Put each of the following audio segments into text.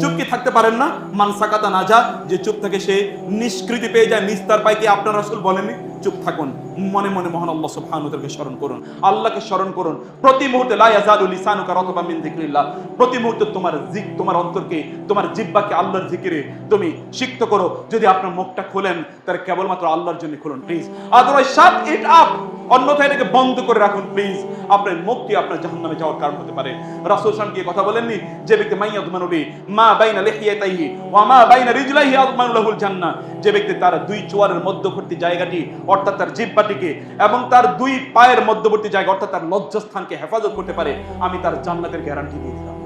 চুপ কি থাকতে পারেন না। মানসাকাতা না যা যে চুপ থাকে সে নিষ্কৃতি পেয়ে যায়। নিস্তার পায় কি আপনার আসল বলেননি? চুপ থাকুন। মনে মনে মহান আল্লাহ সুবহানাহু স্মরণ করুন। আল্লাহকে স্মরণ করুন। প্রতি মুহূর্তে লা ইয়াজালু লিসানুকা রাতবা মিন যিকরিল্লাহ। প্রতি মুহূর্তে তোমার জিক তোমার অন্তরকে, তোমার জিহ্বাকে আল্লাহর জিকিরে তুমি সিক্ত করো। যদি আপনার মুখটা খোলেন, তাহলে কেবলমাত্র আল্লাহর জন্য খুলুন please otherwise shut it up অন্যথায় এটাকে বন্ধ করে রাখুন প্লিজ আপনার মুক্তি আপনার জাহান্নামে যাওয়ার কারণ হতে পারে। রাসূল সাল্লাল্লাহু আলাইহি কথা বলেননি? যে ব্যক্তি মাইয়া দুমানুবি মা বাইনা লিহিয়াতাইহি, ওয়া মা বাইনা রিজলাইহি আযমানু লাহুল জান্নাহ। যে ব্যক্তি তার দুই চোয়ারের মধ্যবর্তী জায়গাটি অর্থাৎ তার জিহ্বাটিকে এবং তার দুই পায়ের মধ্যবর্তী জায়গা, অর্থাৎ তার লজ্জাস্থানকে হেফাজত করতে পারে, আমি তার জান্নাতের গ্যারান্টি দিয়ে দিলাম।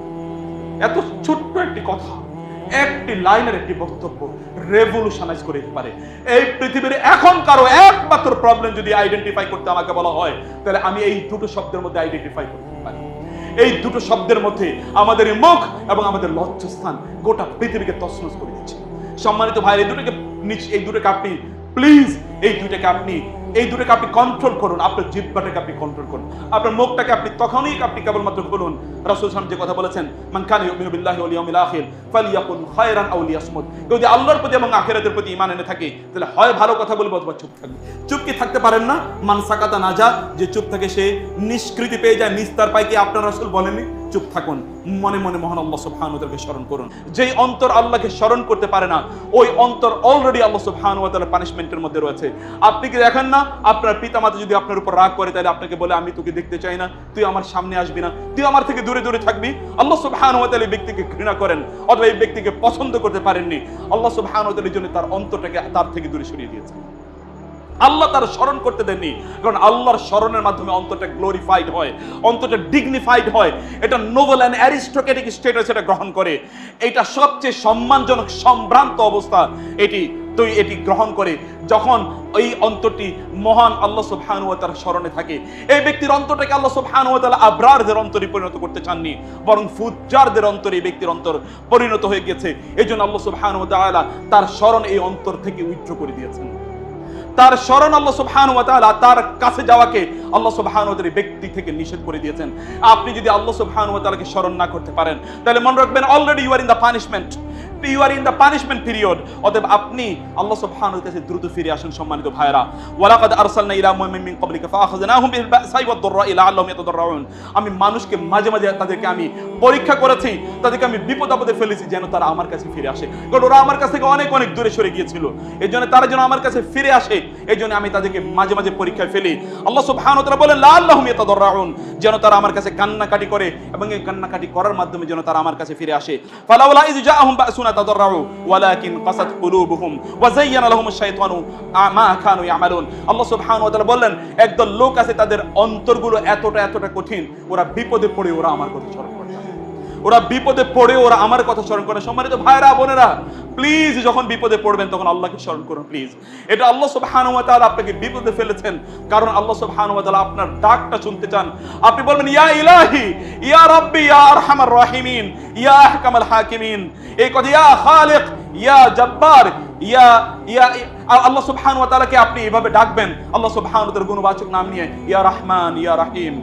এত ছোট্ট একটি কথা, একটি লাইনের একটি বক্তব্য রেভলিউশনাইজ করে দিতে পারে। এই পৃথিবীর এখন কারও একমাত্র প্রবলেম যদি আইডেন্টিফাই করতে আমাকে বলা হয়, তাহলে আমি এই দুটো শব্দের মধ্যে আইডেন্টিফাই করতে পারি। এই দুটো শব্দের মধ্যে আমাদের মুখ এবং আমাদের লজ্জাস্থান গোটা পৃথিবীকে তছনছ করে দিচ্ছে। সম্মানিত ভাই এই দুটোকে এই দুটোকে আপনি প্লিজ এই দুইটাকে আপনি, এই দুটোকে আপনি কন্ট্রোল করুন। আপনার জিব্বাটাকে আপনি কন্ট্রোল করুন। আপনার মুখটাকে আপনি তখনই আপনি কেবলমাত্র খুলুন রাসূল সাল্লাল্লাহু যে কথা বলেছেন মানকান বিল্লাহি ওয়াল ইয়াউমিল আখির, ফালিয়াকুন খায়রান আও লিয়াসমুত। কেউ যদি আল্লাহর প্রতি এবং আখিরাতের প্রতি ঈমান এনে থাকে, তাহলে হয় ভালো কথা বলবে অথবা চুপ থাকবে। চুপ কি থাকতে পারেন না? মান সাকাতা না যা যে চুপ থাকে সে নিষ্কৃতি পেয়ে যায়, নিস্তার পায় কি আপনার রাসূল বলেননি? চুপ থাকুন, মনে মনে মহান আল্লাহ তাআলাকে স্মরণ করুন। যেই অন্তর আল্লাহকে স্মরণ করতে পারে না, ওই অন্তর অলরেডি আল্লাহ সুবহানাহু ওয়া পানিশমেন্টের মধ্যে রয়েছে। আপনি কি দেখেন না? আপনার পিতামাতা যদি আপনার উপর রাগ করে, তাহলে আপনাকে বলে, আমি তোকে দেখতে চাই না, তুই আমার সামনে আসবি না, তুই আমার থেকে দূরে দূরে থাকবি। আল্লাহ সুবহানাহু ওয়া এই ব্যক্তিকে ঘৃণা করেন, অথবা এই ব্যক্তিকে পছন্দ করতে পারেননি। আল্লাহ সুবহানাহু ওয়া জন্য তার অন্তরটাকে তার থেকে দূরে সরিয়ে দিয়েছেন আল্লাহ তার স্মরণ করতে দেননি। কারণ আল্লাহর স্মরণের মাধ্যমে অন্তরটা গ্লোরিফাইড হয়, অন্তরটা ডিগনিফাইড হয়। এটা নোবেল অ্যান্ড অ্যারিস্টোক্রেটিক স্টেটাস এটা গ্রহণ করে। এটা সবচেয়ে সম্মানজনক সম্ভ্রান্ত অবস্থা এটি, তুই এটি গ্রহণ করে। যখন এই অন্তরটি মহান আল্লাহ সুবহানাহু ওয়া তাআলার স্মরণে থাকে, এই ব্যক্তির অন্তরটাকে আল্লাহ সুবহানাহু ওয়া তাআলা আবরারদের অন্তরে পরিণত করতে চাননি, বরং ফুজ্জারদের অন্তরে এই ব্যক্তির অন্তর পরিণত হয়ে গেছে। এই জন্য আল্লাহ সুবহানাহু ওয়া তাআলা তার স্মরণ এই অন্তর থেকে উইথড্র করে দিয়েছেন। তার স্মরণ আল্লাহ সুবহানাহু ওয়া তাআলা তার কাছে যাওয়াকে আল্লাহ সুবহানাহু ওয়া তাআলা ব্যক্তি থেকে নিষেধ করে দিয়েছেন। আপনি যদি আল্লাহ সুবহানাহু ওয়া তাআলাকে স্মরণ না করতে পারেন, তাহলে মনে রাখবেন already you are in the punishment you are in the punishment period অতএব আপনি আল্লাহ সুবহানাহু তাআলা দ্রুত ফিরে আসেন, সম্মানিত ভাইরা ওয়ালাকাদ আরসালনা ইলা মুমিন মিন ফাআখাযনাহুম বিল বাসাই ওয়াদ ইয়াতাদাররুন আমি মানুষকে মাঝে মাঝে তাদেরকে আমি পরীক্ষা করেছি, তাদেরকে আমি ফেলেছি যেন তারা আমার কাছে ফিরে আসে। কারণ ওরা আমার কাছ থেকে অনেক অনেক দূরে সরে গিয়েছিল। এই জন্য তারা যেন আমার কাছে ফিরে আসে আমি তাদেরকে মাঝে মাঝে পরীক্ষায় ফেলি। আল্লাহ সুবহানাহু তাআলা বলেন ইয়াতাদাররুন যেন তারা আমার কাছে কান্নাকাটি করে এবং এই কান্নাকাটি করার মাধ্যমে যেন তারা আমার কাছে ফিরে আসে। ফালাউলা ইয জাআহুম বাসুনা তাদাররু ওয়ালাকিন কাসাত কুলুবুহুম ওয়া যায়্যানা লাহুমুশ শাইতানু মা কানু ইয়ামালুন বললেন, একদল লোক আছে, তাদের অন্তরগুলো এতটা এতটা কঠিন, ওরা বিপদে পড়ে, ওরা আমার কথা স্মরণ করে। ওরা বিপদে পড়ে ওরা আমার কথা স্মরণ করে। সম্মানিত ভাইরা বোনেরা প্লিজ যখন বিপদে পড়বেন, তখন আল্লাহকে স্মরণ করুন প্লিজ এটা আল্লাহ ওয়া তাআলা আপনাকে বিপদে ফেলেছেন। কারণ আল্লাহ ওয়া তাআলা আপনার ডাকটা শুনতে চান। আপনি বলবেন, ইয়া ইলাহি, ইয়া রাব্বি, ইয়া আরহামার রাহিমিন, ইয়া আহকামাল হাকিমিন। এই কথা, ইয়া খালিক, ইয়া জব্বার ইয়া ইয়া, আল্লাহ সুবহানাহু ওয়া তাআলাকে আপনি এভাবে ডাকবেন। আল্লাহ সুবহানাহু ওয়া তাআলার গুণবাচক নাম নিয়ে, ইয়া রহমান, ইয়া রাহিম।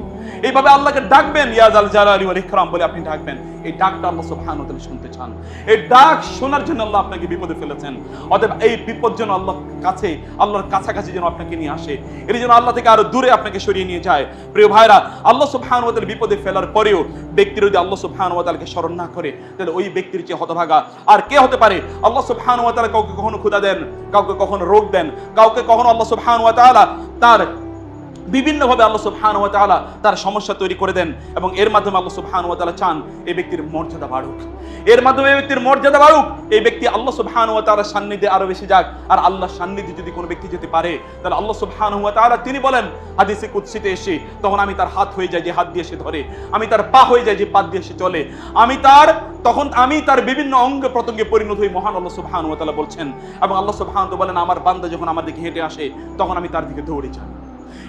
এইভাবে আল্লাহকে ডাকবেন, ইয়া জাল জালালি ওয়াল ইকরাম বলে আপনি ডাকবেন। এই ডাকটা আল্লাহ সুবহানাহু ওয়া শুনতে চান। এই ডাক শোনার জন্য আল্লাহ আপনাকে বিপদে ফেলেছেন। অতএব এই বিপদ যেন আল্লাহর কাছে, আল্লাহর কাছাকাছি যেন আপনাকে নিয়ে আসে এর জন্য আল্লাহ থেকে আরও দূরে আপনাকে সরিয়ে নিয়ে যায়। প্রিয় ভাইরা, আল্লাহ সুবহানাহু ওয়া বিপদে ফেলার পরেও ব্যক্তির যদি আল্লাহ সুবহানাহু ওয়া তাআলাকে স্মরণ না করে, তাহলে ওই ব্যক্তির চেয়ে হতভাগা আর কে হতে পারে? আল্লাহ সুবহানাহু ওয়া তাআলা কাউকে কখনো ক্ষুধা দেন, কাউকে কখনো রোগ দেন, কাউকে কখনো আল্লাহ সুবহানাহু ওয়া তাআলা তার বিভিন্নভাবে আল্লাহ সুবহানাহু ওয়া তাআলা তার সমস্যা তৈরি করে দেন এবং এর মাধ্যমে আল্লাহ সুবহানাহু ওয়া তাআলা চান এই ব্যক্তির মর্যাদা বাড়ুক। এর মাধ্যমে এই ব্যক্তির মর্যাদা বাড়ুক, এই ব্যক্তি আল্লাহ সুবহানাহু ওয়া তাআলার সান্নিধ্যে আরও বেশি যাক। আর আল্লাহ সান্নিধ্যে যদি কোনো ব্যক্তি যেতে পারে, তাহলে আল্লাহ সুবহানাহু ওয়া তাআলা তিনি বলেন, হাদিসে কুদসিতে এসে তখন আমি তার হাত হয়ে যাই যে হাত দিয়ে সে ধরে, আমি তার পা হয়ে যাই যে পা দিয়ে সে চলে। আমি তার, তখন আমি তার বিভিন্ন অঙ্গ প্রত্যঙ্গে পরিণত হই মহান আল্লাহ সুবহানাহু ওয়া তাআলা বলছেন। এবং আল্লাহ তাআলা বলেন, আমার বান্দা যখন আমার দিকে হেঁটে আসে, তখন আমি তার দিকে দৌড়ে যাই।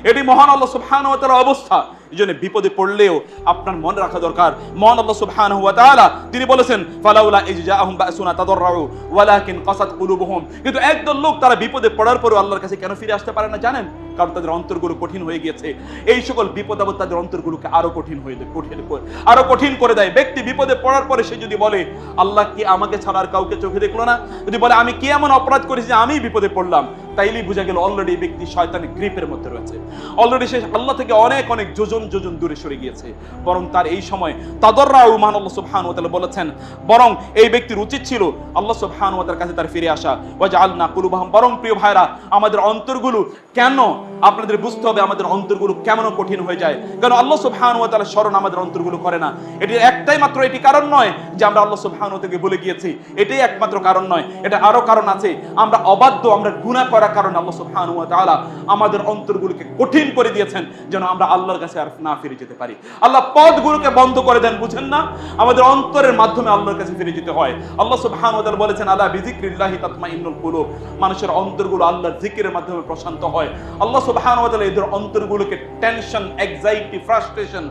এটি মহান আল্লাহ সুবহানাহু ওয়া তাআলার অবস্থা। এই জন্য বিপদে পড়লেও আপনার মনে রাখা দরকার। মহান আল্লাহ সুবহানাহু ওয়া তাআলা তিনি বলেছেন, ফালাউলা ইজ জাআহুম বাসুনা তাদাররু ওয়ালাকিন কাসাত কুলুবুহুম। কিন্তু একদল লোক তারা বিপদে পড়ার পরও আল্লাহর কাছে কেন ফিরে আসতে পারে না জানেন? কারণ তাদের অন্তরগুলো কঠিন হয়ে গিয়েছে। এই সকল বিপদ আপদ তাদের অন্তরগুলোকে আরও কঠিন হয়ে দেয় কঠিন আরও কঠিন করে দেয়। ব্যক্তি বিপদে পড়ার পরে সে যদি বলে, আল্লাহ কি আমাকে ছাড়া আর কাউকে চোখে দেখল না? যদি বলে, আমি কি এমন অপরাধ করেছি যে আমি বিপদে পড়লাম? তাইলেই বোঝা গেল অলরেডি ব্যক্তি শয়তানের গ্রিপের মধ্যে রয়েছে। অলরেডি সে আল্লাহ থেকে অনেক অনেক যোজন যোজন দূরে সরে গিয়েছে। বরং তার এই সময় তাদররা উমান আল্লাহ সুবহান ওয়া তাআলা বলেছেন, বরং এই ব্যক্তির উচিত ছিল আল্লাহ সুবহান ওয়া তাআলার কাছে তার ফিরে আসা। ওয়া জাআলনা কুলুবাহুম। বরং প্রিয় ভাইরা আমাদের অন্তরগুলো কেন আপনাদের বুঝতে হবে আমাদের অন্তরগুলো কেমন কঠিন হয়ে যায়। কারণ আল্লাহ সুবহান ওয়া তাআলা স্মরণ আমাদের অন্তরগুলো করে না? এটি একটাই মাত্র এটি কারণ নয় যে আমরা আল্লাহ সুবহান তাআলাকে ভুলে গিয়েছি। এটাই একমাত্র কারণ নয়। এটা আরও কারণ আছে, আমরা অবাধ্য, আমরা গুনাহ করার কারণে আল্লাহ সুবহান ওয়া তাআলা আমাদের অন্তরগুলোকে কঠিন করে দিয়েছেন যেন আমরা আল্লাহর কাছে আর না ফিরে যেতে পারি। আল্লাহ পথগুলোকে বন্ধ করে দেন, বুঝেন না? আমাদের অন্তরের মাধ্যমে আল্লাহর কাছে ফিরে যেতে হয়। আল্লাহ সুবহান ওয়া বলেছেন বলেছেন, আলা তাৎমা তাতমাইন্নুল কুলুব। মানুষের অন্তরগুলো আল্লাহর জিকিরের মাধ্যমে প্রশান্ত হয়। আল্লাহ সুবহান ওয়া তাআলা এদের অন্তরগুলোকে টেনশন অ্যাংজাইটি ফ্রাস্ট্রেশন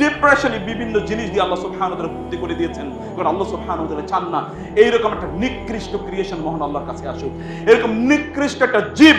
ডিপ্রেশন বিভিন্ন জিনিস দিয়ে আল্লাহ সুবহান ভর্তি করে দিয়েছেন। কারণ আল্লাহ সুবহান চান না এইরকম একটা নিকৃষ্ট ক্রিয়েশন মহান আল্লাহর কাছে আসুক। এরকম নিকৃষ্ট একটা জীব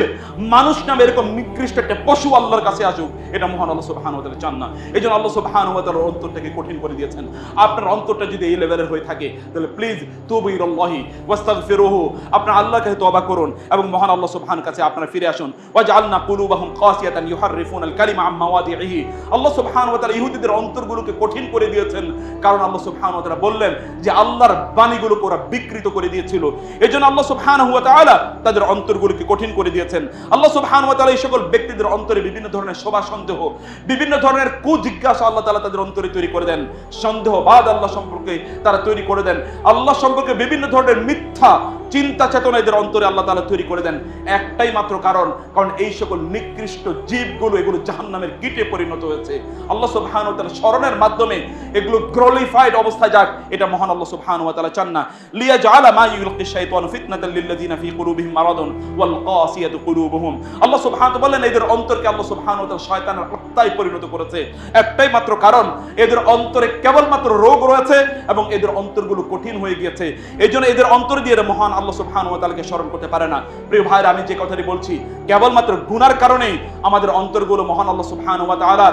মানুষ নামে এরকম নিকৃষ্ট একটা পশু আল্লাহর কাছে আসুক, এটা মহান আল্লাহ সুবহান ওয়া চান না। এই জন্য আল্লাহ সুবহান ওয়া তাআলার অন্তরটাকে কঠিন করে দিয়েছেন। আপনার অন্তরটা যদি এই লেভেলের হয়ে থাকে, তাহলে প্লিজ তুবু ইলাল্লাহি ওয়াস্তাগফিরুহু। আপনার আল্লাহর কাছে তওবা করুন এবং মহান আল্লাহ সুবহান কাছে আপনারা ফিরে আসুন। ওয়াজআলনা কুলুবাহুম কাসিয়াতান ইউহাররিফুনাল কালিমা আম মাওয়াদিহি আল্লাহ সুবহান ওয়া তাআলা ইহুদিদের অন্তরগুলোকে কঠিন করে দিয়েছেন। কারণ আল্লাহ সুবহান তাআলা বললেন যে আল্লাহর বাণীগুলোকে ওরা বিকৃত করে দিয়েছিল। এজন্য আল্লাহ সুবহানাহু ওয়া তাআলা তাদের অন্তরগুলোকে কঠিন করে দিয়েছেন। আল্লাহ সুবহানাহু ওয়া তাআলা এই সকল ব্যক্তিদের অন্তরে বিভিন্ন ধরনের শোভা, সন্দেহ, বিভিন্ন ধরনের কুজিজ্ঞাসা আল্লাহ তাআলা তাদের অন্তরে তৈরি করে দেন। সন্দেহ বাদ আল্লাহ সম্পর্কে তারা তৈরি করে দেন। আল্লাহ সম্পর্কে বিভিন্ন ধরনের মিথ্যা চিন্তা চেতনা এদের অন্তরে আল্লাহ তাআলা তৈরি করে দেন। একটাই মাত্র কারণ কারণ এই সকল নিকৃষ্ট জীবগুলো এগুলো জাহান্নামের কীটে পরিণত হয়েছে। আল্লাহ সুবহানাহু ওয়া তাআলা স্মরণের মাধ্যমে এগুলো গ্লোরিফাইড অবস্থায় যাক। এটা মহান আল্লাহ সুবহানাহু ওয়া তাআলা চান না। লিয়া জাআলা মা ইউলকি শাইতানু ফিতনাতাল লিল্লাযিনা ফি কুলুবিহিম মারাদুন ওয়াল কাসিয়াতু কুলুবুহুম। আল্লাহ সুবহানাহু ওয়া বলেন, এদের অন্তরকে আল্লাহ সুবহানাহু ওয়া তাআলা শয়তানের হত্যায় পরিণত করেছে। একটাই মাত্র কারণ, এদের অন্তরে কেবলমাত্র রোগ রয়েছে এবং এদের অন্তরগুলো কঠিন হয়ে গিয়েছে। এই জন্য এদের অন্তর দিয়ে মহান আল্লাহ সুবহানাহু ওয়া তাআলাকে স্মরণ করতে পারে না। প্রিয় ভাইরা, আমি যে কথাটি বলছি, কেবলমাত্র গুনার কারণেই আমাদের অন্তরগুলো মহান আল্লাহ সুবহানাহু ওয়া তাআলা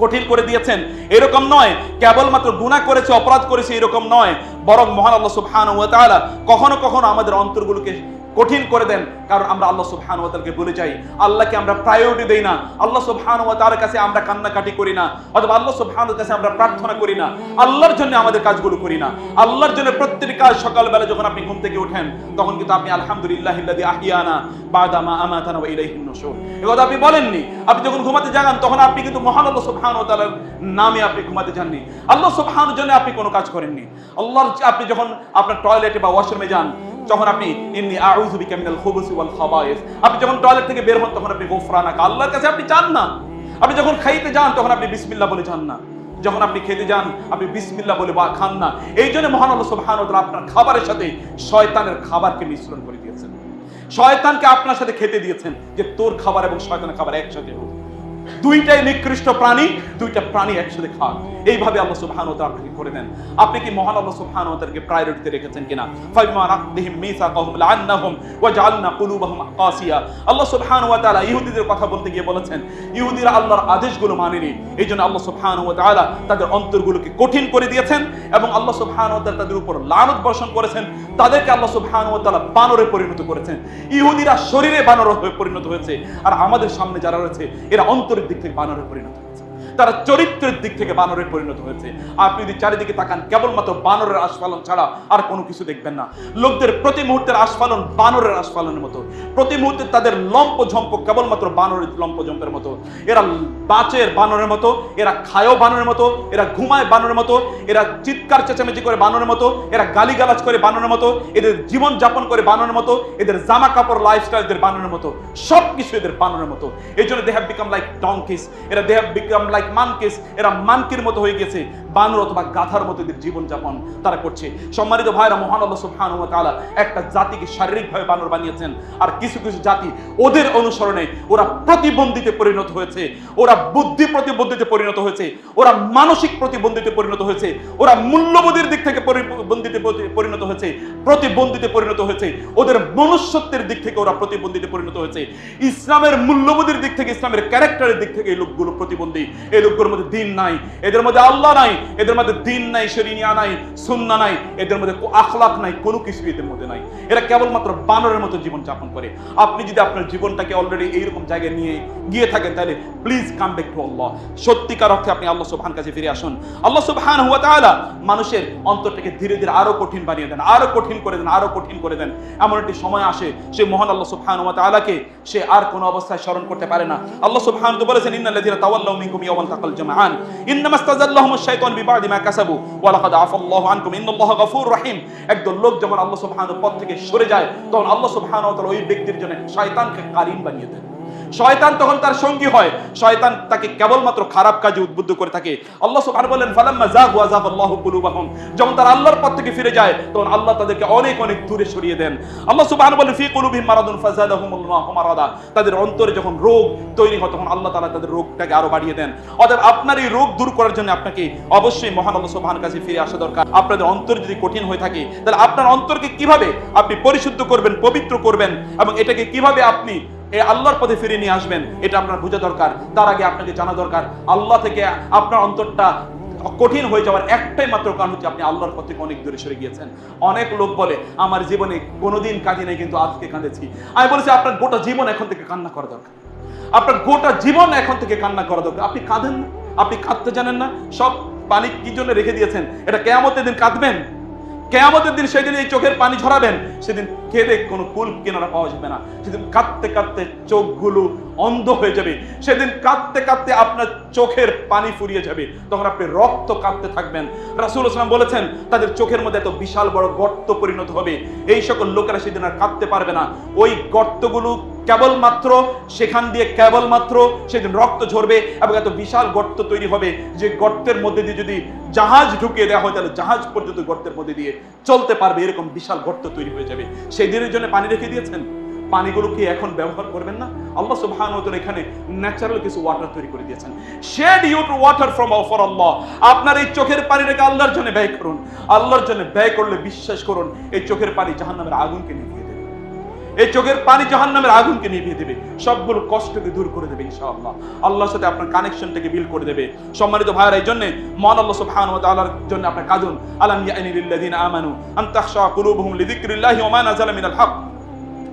কঠিন করে দিয়েছেন। এরকম নয়, কেবলমাত্র গুণা করেছে, অপরাধ করেছে, এরকম নয়। বরং মহান আল্লাহ সুবহান কখনো কখনো আমাদের অন্তরগুলোকে কঠিন করে দেন, কারণ আমরা আল্লাহ সুবহানাহু ওয়া তাআলাকে ভুলে যাই। আল্লাহকে আমরা প্রায়োরিটি দেই না। আল্লাহ সুবহানাহু ওয়া তাআলার কাছে আমরা কান্নাকাটি করি না, অথবা আল্লাহ সুবহানাহু কাছে আমরা প্রার্থনা করি না। আল্লাহর জন্য আমাদের কাজগুলো করি না। আল্লাহর জন্য প্রত্যেকটি কাজ সকালবেলা যখন আপনি ঘুম থেকে ওঠেন, তখন কিন্তু আপনি আলহামদুলিল্লাহিল্লাযী আহিয়ানা বাদা মা আমাতানা ওয়া ইলাইহিন নুশুর। এই কথা আপনি বলেননি। আপনি যখন ঘুমাতে যান তখন আপনি কিন্তু মহান আল্লাহ সুবহানাহু ওয়া তাআলার নামে আপনি ঘুমাতে যাননি। আল্লাহ সুবহানাহুর জন্য আপনি কোনো কাজ করেননি। আল্লাহর আপনি যখন আপনার টয়লেটে বা ওয়াশরুমে যান যখন আপনি, ইন্নি আউযু বিকা মিনাল খুবুসি ওয়াল খাবায়েস আপনি যখন টয়লেট থেকে বের হন, তখন আপনি গোফরানাকা, আল্লাহর কাছে আপনি চান না। আপনি যখন খাইতে যান, তখন আপনি বিসমিল্লাহ বলে যান না। যখন আপনি খেতে যান, আপনি বিসমিল্লাহ বলে বা খান না। এই জন্য মহান আল্লাহ সুবহানাহু ওয়া আপনার খাবারের সাথে শয়তানের খাবারকে মিশ্রণ করে দিয়েছেন। শয়তানকে আপনার সাথে খেতে দিয়েছেন যে তোর খাবার এবং শয়তানের খাবার একসাথে হোক। দুইটাই নিকৃষ্ট প্রাণী, দুইটা প্রাণী একসাথে খান এইভাবে আল্লাহ সুবহানাহু ওয়া আপনাকে করে দেন। আপনি কি মহান আল্লাহ সুবহানাহু ওয়া তাআলাকে প্রায়োরিটিতে রেখেছেন কিনা? মিসাকাহুম লাআন্নাহুম ওয়া জাআলনা কুলুবাহুম আল্লাহ সুবহানাহু ওয়া তাআলা ইহুদিদের কথা বলতে গিয়ে বলেছেন, ইহুদিরা আল্লাহর আদেশগুলো মানেনি। এইজন্য আল্লাহ সুবহানাহু ওয়া তাআলা তাদের অন্তরগুলোকে কঠিন করে দিয়েছেন এবং আল্লাহ সুবহানাহু ওয়া তাআলা তাদের উপর লানত বর্ষণ করেছেন। তাদেরকে আল্লাহ সুবহানাহু ওয়া তাআলা বানরে পরিণত করেছেন। ইহুদিরা শরীরে বানর হয়ে পরিণত হয়েছে। আর আমাদের সামনে যারা রয়েছে, এরা অন্তরের দিক থেকে বানরে পরিণত তারা চরিত্রের দিক থেকে বানরে পরিণত হয়েছে। আপনি যদি চারিদিকে তাকান, কেবলমাত্র বানরের আস্ফালন ছাড়া আর কোনো কিছু দেখবেন না। লোকদের প্রতি মুহূর্তের আস্ফালন বানরের আস্ফালনের মতো। প্রতি মুহূর্তে তাদের লম্প ঝম্প কেবলমাত্র বানরের লম্প ঝম্পের মতো। এরা বাঁচের বানরের মতো, এরা খায়ও বানরের মতো, এরা ঘুমায় বানরের মতো, এরা চিৎকার চেঁচামেচি করে বানরের মতো, এরা গালিগালাজ করে বানরের মতো, এদের জীবন যাপন করে বানরের মতো, এদের জামা কাপড় লাইফস্টাইল এদের বানরের মতো সব কিছু এদের বানরের মতো। এই জন্য they have become like donkeys এরা they have become like monkeys এরা মানকির মতো হয়ে গেছে। বানর অথবা গাধার মতো এদের জীবনযাপন তারা করছে। সম্মানিত ভাইরা, মহান আল্লাহ সুবহানাহু ওয়া তাআলা একটা জাতিকে শারীরিকভাবে বানর বানিয়েছেন। আর কিছু কিছু জাতি ওদের অনুসরণে ওরা প্রতিবন্ধীতে পরিণত হয়েছে। ওরা বুদ্ধি প্রতিবন্ধীতে পরিণত হয়েছে। ওরা মানসিক প্রতিবন্ধীতে পরিণত হয়েছে। ওরা মূল্যবোধের দিক থেকে প্রতিবন্ধীতে পরিণত হয়েছে। প্রতিবন্ধীতে পরিণত হয়েছে। ওদের মনুষ্যত্বের দিক থেকে ওরা প্রতিবন্ধীতে পরিণত হয়েছে। ইসলামের মূল্যবোধের দিক থেকে, ইসলামের ক্যারেক্টারের দিক থেকে এই লোকগুলো প্রতিবন্ধী। মধ্যে দিন নাই, এদের মধ্যে আল্লাহ নাই, এদের মধ্যে দিন নাই শরিনিয়া নাই, সুন্না নাই, এদের মধ্যে আখলাক নাই, কোনো কিছু এদের মধ্যে নাই। এরা কেবলমাত্র বানরের মতো করে। আপনি যদি আপনার জীবনটাকে অলরেডি এইরকম জায়গায় নিয়ে গিয়ে থাকেন, তাহলে please come back to Allah সত্যিকার অর্থে আপনি আল্লাহ সুবহান কাছে ফিরে আসুন। আল্লাহ সুবহান হুয়া তাআলা মানুষের অন্তরটাকে ধীরে ধীরে আরও কঠিন বানিয়ে দেন, আরও কঠিন করে দেন, আরও কঠিন করে দেন। এমন একটি সময় আসে, সে মহান আল্লাহ সুবহান ওয়া তাআলাকে সে আর কোনো অবস্থায় স্মরণ করতে পারে না। আল্লাহ সুবহান তো বলেছেন ইন্নাল্লাযীনা তাওয়াল্লাউ মিনকুম ইয়াওমাল الجمعان انما استزلهم الشيطان শাইতান ما كسبوا ولقد ওয়া الله عنكم ان الله غفور রহিম। একদল লোক যখন আল্লাহ সুবহানাহু পথ থেকে সরে যায়, তখন আল্লাহ সুবহানাহু ওয়া তাআলা ওই ব্যক্তির জন্য শয়তানকে কারিন বানিয়ে দেন। শয়তান তখন তার সঙ্গী হয়। শয়তান তাকে কেবলমাত্র খারাপ কাজে উদ্বুদ্ধ করে থাকে। আল্লাহ সুবহানাহু বলেন, ফালাম্মা যাগু আযাফাল্লাহু কুলুবাহুম। যখন তারা আল্লাহর পথ থেকে ফিরে যায়, তখন আল্লাহ তাদেরকে অনেক অনেক দূরে সরিয়ে দেন। আল্লাহ সুবহানাহু বলেন, ফি কুলুবিহিম মারাদুন ফাযাদাহুমুল্লাহু মারাদা। তাদের অন্তরে যখন রোগ তৈরি হয়, তখন আল্লাহ তাআলা তাদের রোগটাকে আরও বাড়িয়ে দেন। অতএব আপনার এই রোগ দূর করার জন্য আপনাকে অবশ্যই মহান আল্লাহ সুবহানাহু কাছে ফিরে আসা দরকার। আপনাদের অন্তর যদি কঠিন হয়ে থাকে, তাহলে আপনার অন্তরকে কীভাবে আপনি পরিশুদ্ধ করবেন, পবিত্র করবেন এবং এটাকে কীভাবে আপনি এই আল্লাহর পথে ফিরে নিয়ে আসবেন, এটা আপনার বোঝা দরকার। তার আগে আপনাকে জানা দরকার, আল্লাহ থেকে আপনার অন্তরটা কঠিন হয়ে যাওয়ার একটাই মাত্র কারণ হচ্ছে আপনি আল্লাহর পথ থেকে অনেক দূরে সরে গিয়েছেন। অনেক লোক বলে, আমার জীবনে কোনোদিন কাঁদি নাই, কিন্তু আজকে কাঁদেছি। আমি বলেছি, আপনার গোটা জীবন এখন থেকে কান্না করা দরকার। আপনার গোটা জীবন এখন থেকে কান্না করা দরকার। আপনি কাঁদেন না, আপনি কাঁদতে জানেন না, সব পানি কি জন্য রেখে দিয়েছেন? এটা কেয়ামতের দিন কাঁদবেন? কেয়ামতের দিন সেদিন এই চোখের পানি ঝরাবেন, সেদিন কেঁদে কোনো কুল কেনারা পাওয়া যাবে না। সেদিন কাঁদতে কাঁদতে চোখগুলো অন্ধ হয়ে যাবে। সেদিন কাঁদতে কাঁদতে আপনার চোখের পানি ফুরিয়ে যাবে। তখন আপনি রক্ত কাঁদতে থাকবেন। রাসুল ইসলাম বলেছেন, তাদের চোখের মধ্যে এত বিশাল বড় গর্ত পরিণত হবে। এই সকল লোকেরা সেদিন আর কাঁদতে পারবে না। ওই গর্তগুলো কেবলমাত্র, সেখান দিয়ে কেবলমাত্র সেদিন রক্ত ঝরবে এবং এত বিশাল গর্ত তৈরি হবে যে গর্তের মধ্যে দিয়ে যদি জাহাজ ঢুকিয়ে দেওয়া হয়, তাহলে জাহাজ পর্যন্ত গর্তের মধ্যে দিয়ে চলতে পারবে। এরকম বিশাল গর্ত তৈরি হয়ে যাবে। সেই দিনের জন্য পানি রেখে দিয়েছেন? পানিগুলো কি এখন ব্যবহার করবেন না? আল্লাহ সুবহানাহু এখানে ন্যাচারাল কিছু ওয়াটার তৈরি করে দিয়েছেন। Shed you to water from for Allah আপনার এই চোখের পানিটাকে আল্লাহর জন্য ব্যয় করুন। আল্লাহর জন্য ব্যয় করলে বিশ্বাস করুন, এই চোখের পানি জাহান্নামের আগুনকে নিভিয়ে দেবে। এই চোখের পানি জাহান্নামের আগুনকে নিভিয়ে দেবে। সবগুলো কষ্টকে দূর করে দেবে ইনশাআল্লাহ। আল্লাহর সাথে আপনার কানেকশনটাকে বিল করে দেবে। সম্মানিত ভাইরা এই জন্য মন আল্লাহ সুবহানাহু ওয়া তাআলার জন্য আপনার কাঁদুন। আলাম ইয়ানি লিল্লাযিনা আমানু আন তাখশা কুলুবুহুম লিযিকরিল্লাহি ওয়া মা নাযালা মিনাল হক।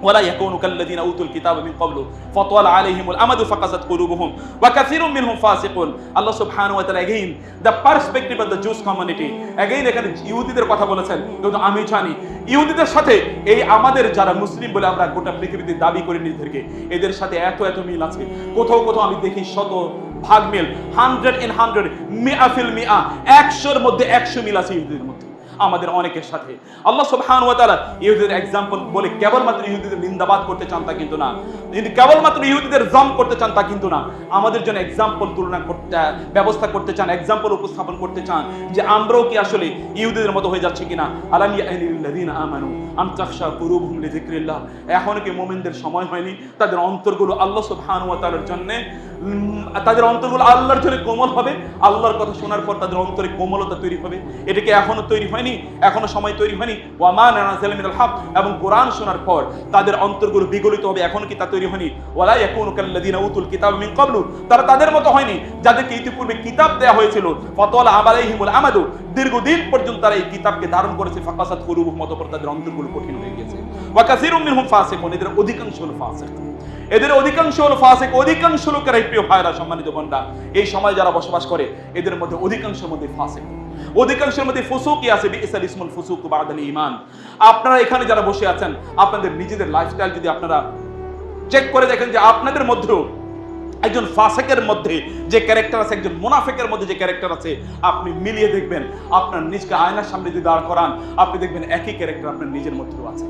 ولا يكونوا كالذين اوتوا الكتاب من قبل فطال عليهم الامد فقست قلوبهم وكثير منهم فاسقون আল্লাহ সুবহানাহু ওয়া তাআলা again the perspective of the Jewish community again এখানে ইহুদিদের কথা বলেছেন কিন্তু আমি জানি ইহুদিদের সাথে এই আমাদের যারা মুসলিম বলে আমরা গোটা পৃথিবীতে দাবি করি নিজেদেরকে এদের সাথে এত এত মিল আছে কোথাও কোথাও আমি দেখি শত ভাগ মিল হান্ড্রেড ইন হান্ড্রেড মিয়া ফিল মিয়া একশোর মধ্যে একশো মিল আছে ইহুদিদের মধ্যে আমাদের অনেকের সাথে। আল্লাহ সুবহান ওয়া তাআলা ইহুদিদের এক্সাম্পল বলে কেবলমাত্র ইহুদিদের নিন্দাবাদ করতে চান তা কিন্তু না। কেবলমাত্র ইহুদিদের জম করতে চান তা কিন্তু না। আমাদের জন্য এক্সাম্পল তুলনা করতে, ব্যবস্থা করতে চান এক্সাম্পল উপস্থাপন করতে চান যে আমরাও কি আসলে ইহুদিদের মতো হয়ে যাচ্ছে কিনা। আলাম ইয়ানিল্লাযিনা আমানু আন তাখশা কুলুবুহুম লিযিকরিল্লাহ। এখনও কি মুমিনদের সময় হয়নি? তাদের অন্তরগুলো আল্লাহ সুবহানাহু ওয়া তাআলার জন্য তাদের অন্তরগুলো আল্লাহর জন্য কোমল হবে। আল্লাহর কথা শোনার পর তাদের অন্তরে কোমলতা তৈরি হবে। এটা কি এখনও তৈরি হয়নি, এখনও সময় তৈরি হয়নি। ওয়ামা নানাজাল হক, এবং কোরআন শোনার পর তাদের অন্তরগুলো বিগলিত হবে, এখনও কি তা তৈরি হয়নি। ওয়ালা ইয়াকুনু কাল্লাযিনা উতুল কিতাব মিন ক্বাবলু, তারা তাদের মতো হয়নি, যাদেরকে ইতিপূর্বে কিতাব দেয়া হয়েছিল। ফাতালা আলাইহিমুল আমাদু দীর্ঘদিন পর্যন্ত তারা এই কিতাবকে ধারণ করেছে। ফাকাসাত কুলুবুহুম মত পর তাদের অন্তরগুলো কঠিন হয়ে গেছে ওয়া কাসীরুম মিনহুম ফাসিকুন, এদের অধিকাংশ হলো ফাসিক। এদের অধিকাংশ হলো ফাসিক, অধিকাংশ লোকেরাই প্রিয় ভাইরা সম্মানিত বোনরা। এই সময় যারা বসবাস করে, এদের মধ্যে অধিকাংশের মধ্যে ফাসিক। অধিকাংশের মধ্যে ফুসুকি আছে বিইসাল ইসমুল ফুসুক বাদাল ঈমান। আপনারা এখানে যারা বসে আছেন, আপনাদের নিজেদের লাইফস্টাইল যদি আপনারা চেক করে দেখেন যে আপনাদের মধ্যেও একজন ফাসেকের মধ্যে যে ক্যারেক্টার আছে, একজন মুনাফেকের মধ্যে যে ক্যারেক্টার আছে, আপনি মিলিয়ে দেখবেন, আপনার নিজকে আয়নার সামনে যদি দাঁড় করান, আপনি দেখবেন একই ক্যারেক্টার আপনার নিজের মধ্যেও আছে।